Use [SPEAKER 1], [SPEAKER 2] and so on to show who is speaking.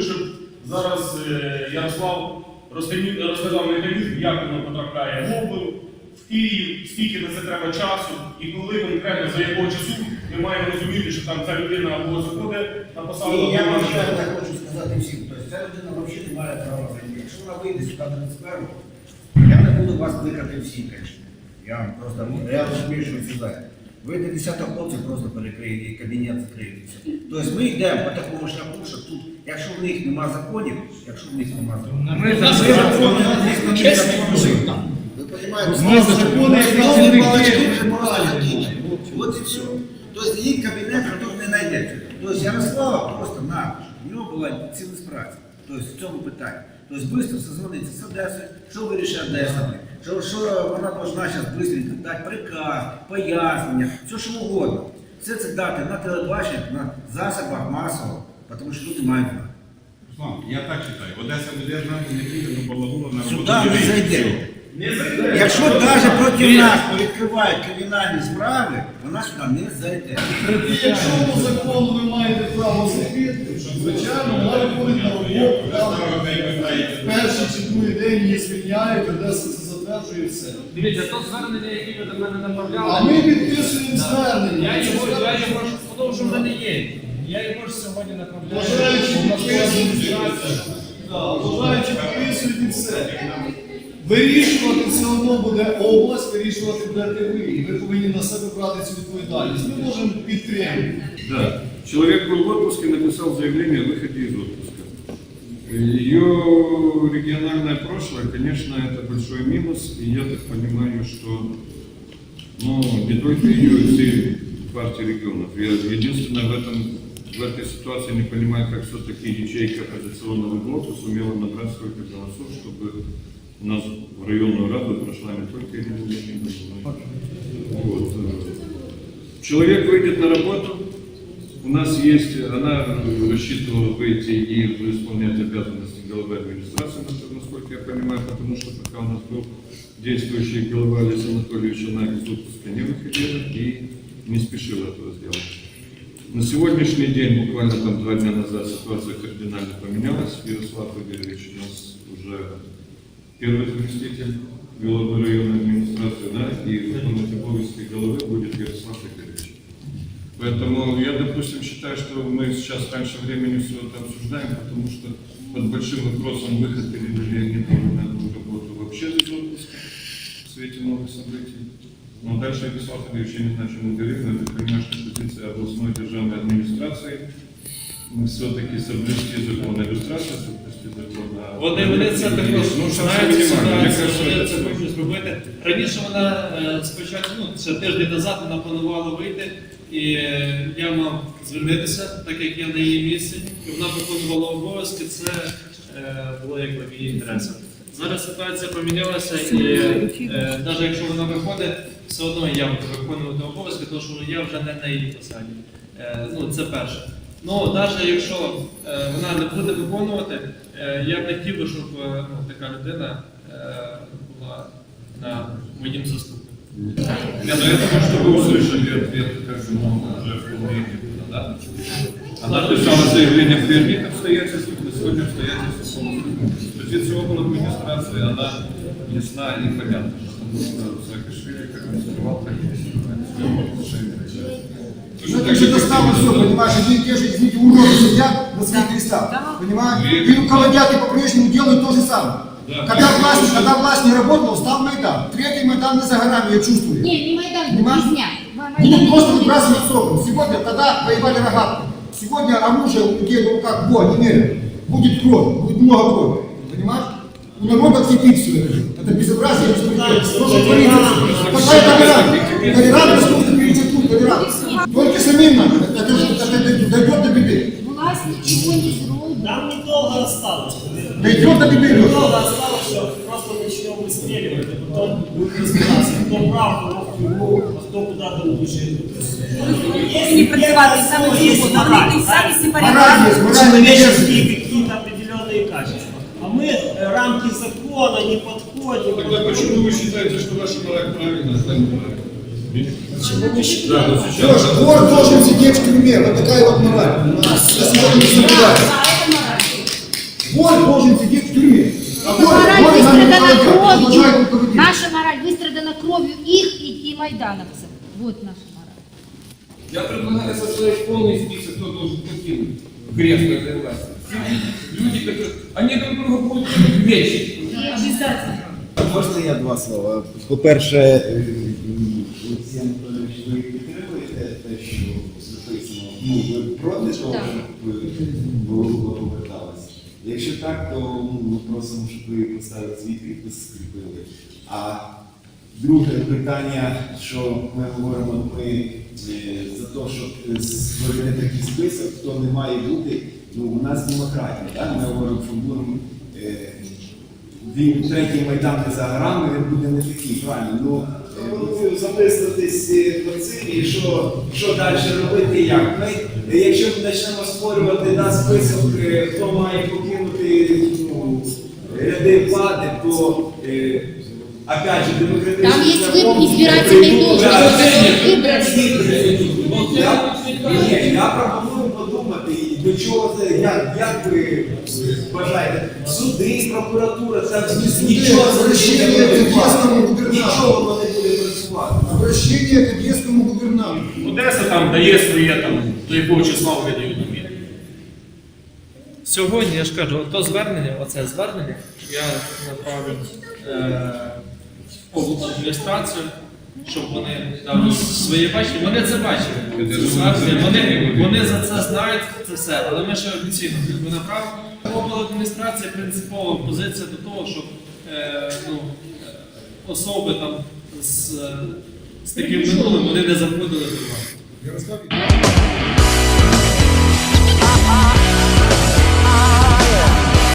[SPEAKER 1] щоб зараз е, Ярослав розказав механізм, як воно потрапляє в область, в Київ, скільки на це треба часу, і коли конкретно за якого часу ми маємо розуміти, що там ця людина або заходить на посаду,
[SPEAKER 2] І я вам ще так хочу сказати всім. Тобто ця людина взагалі не має права зайти. Якщо вона вийде сюди 31 я не буду вас кликати всі, звісно. Я просто, ну, я розумію, що сюди. Вийде 10 хлопців, просто перекриєте і кабінет все. Тобто ми йдемо по такому шляху, що тут, якщо в них нема законів, якщо в них нема законів,
[SPEAKER 3] Ми
[SPEAKER 2] ми
[SPEAKER 3] за
[SPEAKER 2] закони не закони. Ви розумієте?
[SPEAKER 3] Закони,
[SPEAKER 2] вже просто закінчені. От і все. Тобто її кабінет тут не знайдете. Тобто Ярослава просто на в нього була цілість праці. Тобто в цьому питанні. Тобто швидко созвонитися з Одесою, що вирішує Одеса, що, що вона повинна зараз швидко дати приказ, пояснення, все що угодно. Все це дати на телебаченні, на засобах масово, тому що люди мають.
[SPEAKER 4] Руслан, я так считаю. Одеса буде знати, не піде до Балагула на роботу.
[SPEAKER 2] Сюди не зайде. Якщо навіть проти нас відкривають кримінальні справи, вона сюди не зайде.
[SPEAKER 5] І якщо по закону ви маєте право зайти, звичайно, вона виходить на роботу, перший чи другий день її звільняють, Одеса це затверджує все.
[SPEAKER 3] Дивіться, то звернення, яке ви до мене направляли.
[SPEAKER 5] А ми підписуємо звернення.
[SPEAKER 3] Я його, я його ж тому що в мене є. Я його ж сьогодні направляю.
[SPEAKER 5] Бажаючи бажаючи підписують і все. Вирішувати все одно буде область, вирішувати будете ви. І ви повинні на себе брати цю відповідальність. Ми можемо підтримати.
[SPEAKER 4] Да. Человек был в отпуске, написал заявление о выходе из отпуска. Ее региональное прошлое, конечно, это большой минус, и я так понимаю, что ну, не только ее, и всей партии регионов. Я единственное в этом в этой ситуации не понимаю, как все-таки ячейка оппозиционного блока сумела набрать столько голосов, чтобы у нас в районную раду прошла не только Ирина но и вот. э, Человек выйдет на работу, у нас есть, она рассчитывала выйти и исполнять обязанности главы администрации, насколько я понимаю, потому что пока у нас был действующий глава Олеся Анатольевич, она из отпуска не выходила и не спешила этого сделать. На сегодняшний день, буквально там два дня назад, ситуация кардинально поменялась. Ярослав Игоревич у нас уже первый заместитель главы районной администрации, да, и выполнять обовязки головы будет Ярослав Игоревич. Поэтому я, допустим, считаю, что мы сейчас раньше времени все это обсуждаем, потому что под большим вопросом выход или не на эту работу вообще из отпуска в свете новых событий. Но дальше Ярослав Игоревич, я не знаю, чем мы говорим, но я так понимаю, что позиция областной державной администрации все-таки соблюсти закон иллюстрация, соблюсти закон. а-
[SPEAKER 6] Вони, вони це також
[SPEAKER 4] Ну, щоб
[SPEAKER 6] знають
[SPEAKER 4] все
[SPEAKER 6] цю
[SPEAKER 4] понімали. Мені
[SPEAKER 6] ситуацію,
[SPEAKER 4] кажется,
[SPEAKER 6] вони
[SPEAKER 4] це
[SPEAKER 6] це хочуть зробити. Раніше вона е, спочатку, ну, ще тиждень назад вона планувала вийти, і я мав звернутися, так як я на її місці, і вона виконувала обов'язки, це е, було якби в її. Зараз ситуація помінялася, і е, навіть якщо вона виходить, все одно я буду виконувати обов'язки, тому що я вже не на її посаді. Е, ну, це перше. Ну, навіть якщо е, вона не буде виконувати, е, я б не хотів би, щоб е, ну, така людина е, була на моїм заступником.
[SPEAKER 4] Я до этого, чтобы услышали ответ, как бы, ну, уже вполне да? Она писала заявление в прежних обстоятельствах, на сегодня обстоятельства полностью. Позиция около администрации, она ясна и понятна, потому что Саакашвили как не скрывал, так и не.
[SPEAKER 7] Ну, это же достало все, понимаешь, одни и те же, извините, уроды сидят на своих местах, понимаешь? И руководят и по-прежнему делают то же самое. Когда власть, когда власть не работала, стал Майдан. Третий Майдан не за горами, я чувствую.
[SPEAKER 8] Не, не Майдан, не
[SPEAKER 7] Понимаешь?
[SPEAKER 8] Близня.
[SPEAKER 7] Будут просто выбрасывать соком. Сегодня, тогда воевали рогатки. Сегодня оружие у людей в руках, во, немерено. Будет кровь, будет много крови. Понимаешь? У народа цветит все это. Это безобразие, что творится. Какая толерант? Толерант, что вы перечеркнуть, толерант. Только самим надо. Это, это дойдет до беды.
[SPEAKER 8] Власть ничего не сделала.
[SPEAKER 9] Нам недолго осталось.
[SPEAKER 7] Дойдет до беды.
[SPEAKER 9] Недолго осталось, все. Просто начнем выстреливать, будет разбираться, кто прав, кто фигу, а кто
[SPEAKER 10] куда там движение.
[SPEAKER 7] Если
[SPEAKER 10] не
[SPEAKER 7] самодействие, сами порядок.
[SPEAKER 9] Человеческие какие-то определенные качества. А мы э, рамки закона не подходим.
[SPEAKER 4] Тогда почему вы считаете, что ваш а человек правильно, а не правильно?
[SPEAKER 9] Почему не считаем?
[SPEAKER 7] Леша, двор должен сидеть в тюрьме. Вот такая вот мораль. Нас не соблюдается. Двор должен сидеть в тюрьме. А
[SPEAKER 8] Это
[SPEAKER 7] вор-
[SPEAKER 8] мораль
[SPEAKER 7] вор нам не
[SPEAKER 8] выстрадана
[SPEAKER 7] помогает, продолжает
[SPEAKER 8] кровью.
[SPEAKER 7] руководить.
[SPEAKER 8] Наша мораль выстрадана кровью их и, и майдановцев. Вот наша мораль.
[SPEAKER 11] Я предлагаю составить полный список, кто должен покинуть кресло этой власти. Все Люди, которые... Они друг друга будут вечно.
[SPEAKER 12] Можна я два слова? По-перше, е, Олексій Анатолійович, ви підтримуєте те, що записано? Ну, ви проти того,
[SPEAKER 8] Так.
[SPEAKER 12] щоб Болога поверталася? Якщо так, то ну, ми просимо, щоб ви поставили свій підпис, скріпили. А друге питання, що ми говоримо, ми е, за те, щоб е, створити такий список, хто не має бути, ну, у нас демократія, так? Ми говоримо, що будемо. він третій майдан за горами, він буде не такий, правильно. Ну, е, ну, записуватись е, по цим і що, що далі робити, як. Ми, е, якщо ми почнемо спорювати на список, е, хто має покинути ну, ряди влади, то е, опять же демократичний
[SPEAKER 8] Там есть
[SPEAKER 12] закон-
[SPEAKER 8] вы- избирательные должности.
[SPEAKER 12] Да,
[SPEAKER 8] Выборы.
[SPEAKER 12] я, ні, я пропоную подумати, і до чого це, як, як ви вважаєте, суди, прокуратура, там нічого це не
[SPEAKER 7] обращення
[SPEAKER 12] буде
[SPEAKER 7] к
[SPEAKER 12] працювати.
[SPEAKER 7] дійсному губернатору.
[SPEAKER 12] Нічого воно
[SPEAKER 1] Дає своє там, до якого числа вони дають.
[SPEAKER 6] Сьогодні я ж кажу, то звернення, оце звернення, я направлю е, в обладміністрацію, щоб вони дали своє бачення. Вони це бачили. Це звернення. Вони, вони за це знають це все, але ми ще офіційно ми направимо. Обладміністрація принципова позиція до того, щоб е, ну, е, особи там з, е, з таким минулим вони не заходили до влади.